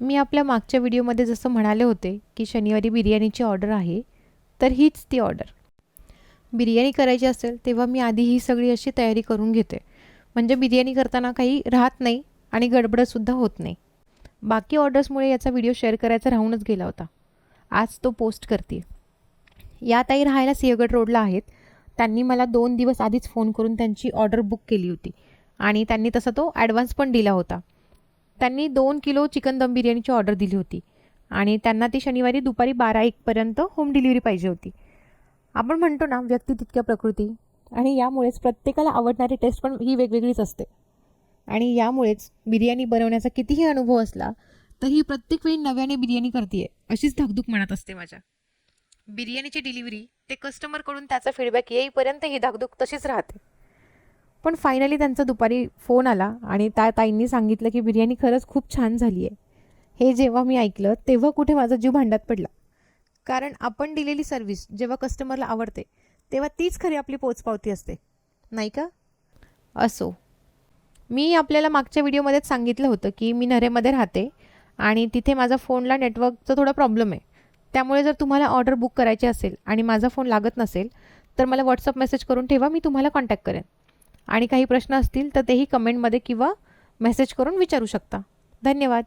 मी आपल्या मागच्या व्हिडिओमध्ये जसं म्हणाले होते की शनिवारी बिर्याणीची ऑर्डर आहे तर हीच ती ऑर्डर. बिर्याणी करायची असेल तेव्हा मी आधी ही सगळी अशी तयारी करून घेते. म्हणजे बिर्याणी करताना काही राहत नाही आणि गडबडसुद्धा होत नाही. बाकी ऑर्डर्समुळे याचा व्हिडिओ शेअर करायचा राहूनच गेला होता. आज तो पोस्ट करते या ताई राहायला सिंहगड रोडला आहेत. त्यांनी मला दोन दिवस आधीच फोन करून त्यांची ऑर्डर बुक केली होती. आणि त्यांनी तसा तो ॲडव्हान्स पण दिला होता. त्यांनी दोन किलो चिकन दम बिर्याणीची ऑर्डर दिली होती. आणि त्यांना ती शनिवारी दुपारी बारा एकपर्यंत होम डिलिव्हरी पाहिजे होती. आपण म्हणतो ना व्यक्ती तितक्या प्रकृती. आणि यामुळेच प्रत्येकाला आवडणारी टेस्ट पण ही वेगवेगळीच असते. आणि यामुळेच बिर्याणी बनवण्याचा कितीही अनुभव असला तरी प्रत्येक वेळी नव्याने बिर्याणी करते अशीच धाकधूक म्हणत असते माझ्या. बिर्याणीची डिलिव्हरी ते कस्टमरकडून त्याचा फीडबॅक येईपर्यंत ही धाकधूक तशीच राहते. पण फायनली त्यांचा दुपारी फोन आला आणि त्या ताईंनी सांगितलं की बिर्याणी खरंच खूप छान झाली आहे हे जेव्हा मी ऐकलं तेव्हा कुठे माझा जीव भांड्यात पडला. कारण आपण दिलेली सर्व्हिस जेव्हा कस्टमरला आवडते तेव्हा तीच खरी आपली पोचपावती असते. नाही का? असो. मी आपल्याला मागच्या व्हिडिओमध्येच सांगितलं होतं की मी नरेमध्ये राहते आणि तिथे माझा फोनला नेटवर्कचा थोडा प्रॉब्लेम आहे. त्यामुळे जर तुम्हाला ऑर्डर बुक करायची असेल आणि माझा फोन लागत नसेल तर मला व्हॉट्सअप मेसेज करून ठेवा मी तुम्हाला कॉन्टॅक्ट करेन. आणि काही प्रश्न असतील तर तेही कमेंटमध्ये किंवा मेसेज करून विचारू शकता. धन्यवाद.